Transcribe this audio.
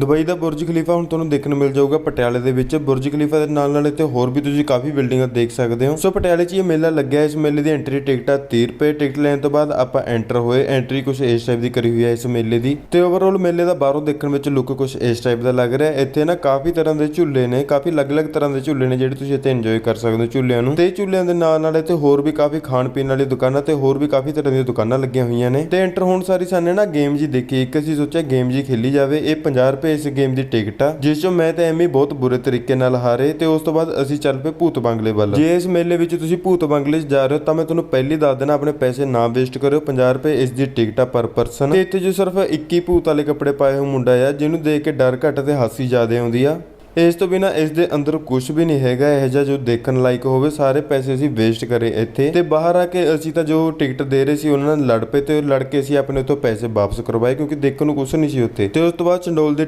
Dubai ਦਾ Burj Khalifa ਹੁਣ ਤੁਹਾਨੂੰ ਦੇਖਣ ਨੂੰ ਮਿਲ ਜਾਊਗਾ। ਪਟਿਆਲੇ ਦੇ ਵਿੱਚ ਬੁਰਜ ਖਲੀਫਾ ਦੇ ਨਾਲ ਨਾਲ ਇੱਥੇ ਹੋਰ ਵੀ ਤੁਸੀਂ ਕਾਫੀ ਬਿਲਡਿੰਗਾਂ ਦੇਖ ਸਕਦੇ ਹੋ। ਸੋ ਪਟਿਆਲੇ 'ਚ ਇਹ ਮੇਲਾ ਲੱਗਿਆ। ਇਸ ਮੇਲੇ ਦੀ ਐਂਟਰੀ ਟਿਕਟ ਆ 30 ਰੁਪਏ। ਟਿਕਟ ਲੈਣ ਤੋਂ ਬਾਅਦ ਆਪਾਂ ਐਂਟਰ ਹੋਏ। ਐਂਟਰੀ ਕੁਝ ਇਸ ਟਾਈਪ ਦੀ ਕਰੀ ਹੋਈ ਹੈ ਇਸ ਮੇਲੇ ਦੀ। ਤੇ ਓਵਰਆਲ ਮੇਲੇ ਦਾ ਬਾਹਰੋਂ ਦੇਖਣ ਵਿੱਚ ਲੁੱਕ ਕੁਝ ਇਸ ਟਾਈਪ ਦਾ ਲੱਗ ਰਿਹਾ। ਇੱਥੇ ਨਾ ਕਾਫੀ ਤਰ੍ਹਾਂ ਦੇ ਝੂਲੇ ਨੇ। ਕਾਫੀ ਅਲੱਗ-ਅਲੱਗ ਤਰ੍ਹਾਂ ਦੇ ਝੂਲੇ ਨੇ ਜਿਹੜੇ ਤੁਸੀਂ ਇੱਥੇ ਇੰਜੋਏ ਕਰ ਸਕਦੇ ਹੋ ਝੂਲਿਆਂ ਨੂੰ। ਤੇ ਝੂਲਿਆਂ ਦੇ ਨਾਲ ਨਾਲ ਇੱਥੇ ਹੋਰ ਵੀ ਕਾਫੀ ਖਾਣ ਪੀਣ ਵਾਲੀ ਦੁਕਾਨਾਂ ਤੇ ਹੋਰ ਵੀ ਕਾਫੀ ਤਰ੍ਹਾਂ ਦੀਆਂ ਦੁਕਾਨਾਂ ਲੱਗੀਆਂ ਹੋਈਆਂ ਨੇ। ਤੇ ਐਂਟਰ ਹੋਣ ਸਾਰੀ ਸਾਨੇ ਨਾ ਗੇਮ ਜੀ ਦੇਖੀ। ਇੱਕ ਅਸੀਂ ਸੋਚਿਆ ਗੇਮ ਜੀ ਖੇਲੀ ਜਾਵੇ। ਇਹ 50 ਰੁਪਏ ਇਸ ਗੇਮ ਦੀ ਟਿਕਟ ਆ, ਜਿਸ ਚੋਂ ਮੈਂ ਤੇ ਐਵੇਂ ਬਹੁਤ ਬੁਰੇ ਤਰੀਕੇ ਨਾਲ ਹਾਰੇ ਤੇ ਉਸ ਤੋਂ ਬਾਅਦ ਅਸੀਂ ਚੱਲ ਪਏ ਭੂਤ ਬੰਗਲੇ ਵੱਲ। ਜੇ ਇਸ ਮੇਲੇ ਵਿੱਚ ਤੁਸੀਂ ਭੂਤ ਬੰਗਲੇ 'ਚ ਜਾ ਰਹੇ ਹੋ ਤਾਂ ਮੈਂ ਤੁਹਾਨੂੰ ਪਹਿਲੀ ਦੱਸ ਦੇਣਾ, ਆਪਣੇ ਪੈਸੇ ਨਾ ਵੇਸਟ ਕਰਿਓ 50 ਰੁਪਏ ਇਸ ਦੀ ਟਿਕਟ ਆ ਪਰ ਪਰਸਨ ਤੇ ਇੱਥੇ ਜੋ ਸਿਰਫ 21 ਭੂਤ ਵਾਲੇ ਕੱਪੜੇ ਪਾਏ ਹੋਏ ਮੁੰਡਾ ਆ, ਜਿਹਨੂੰ ਦੇਖ ਕੇ ਡਰ ਘੱਟ ਤੇ ਹਾਸੀ ਜ਼ਿਆਦਾ ਆਉਂਦੀ ਆ। ਇਸ ਤੋਂ ਬਿਨਾ ਇਸ ਦੇ ਅੰਦਰ ਕੁਝ ਵੀ ਨਹੀਂ ਹੈਗਾ, ਇਹ ਜਿਹਾ ਜੋ ਦੇਖਣ ਲਾਇਕ ਹੋਵੇ, ਸਾਰੇ ਪੈਸੇ ਅਸੀਂ ਵੇਸਟ ਕਰੇ ਇੱਥੇ। ਤੇ ਬਾਹਰ ਆ ਕੇ ਅਸੀਂ ਤਾਂ ਜੋ ਟਿਕਟ ਦੇ ਰਹੇ ਸੀ, ਉਹਨਾਂ ਨਾਲ ਲੜ ਪਏ ਤੇ ਲੜ ਕੇ ਅਸੀਂ ਆਪਣੇ ਉੱਥੋਂ ਪੈਸੇ ਵਾਪਸ ਕਰਵਾਏ, ਕਿਉਂਕਿ ਦੇਖਣ ਨੂੰ ਕੁਝ ਨਹੀਂ ਸੀ ਉੱਥੇ। ਤੇ ਉਸ ਤੋਂ ਬਾਅਦ ਚੰਡੋਲ ਦੇ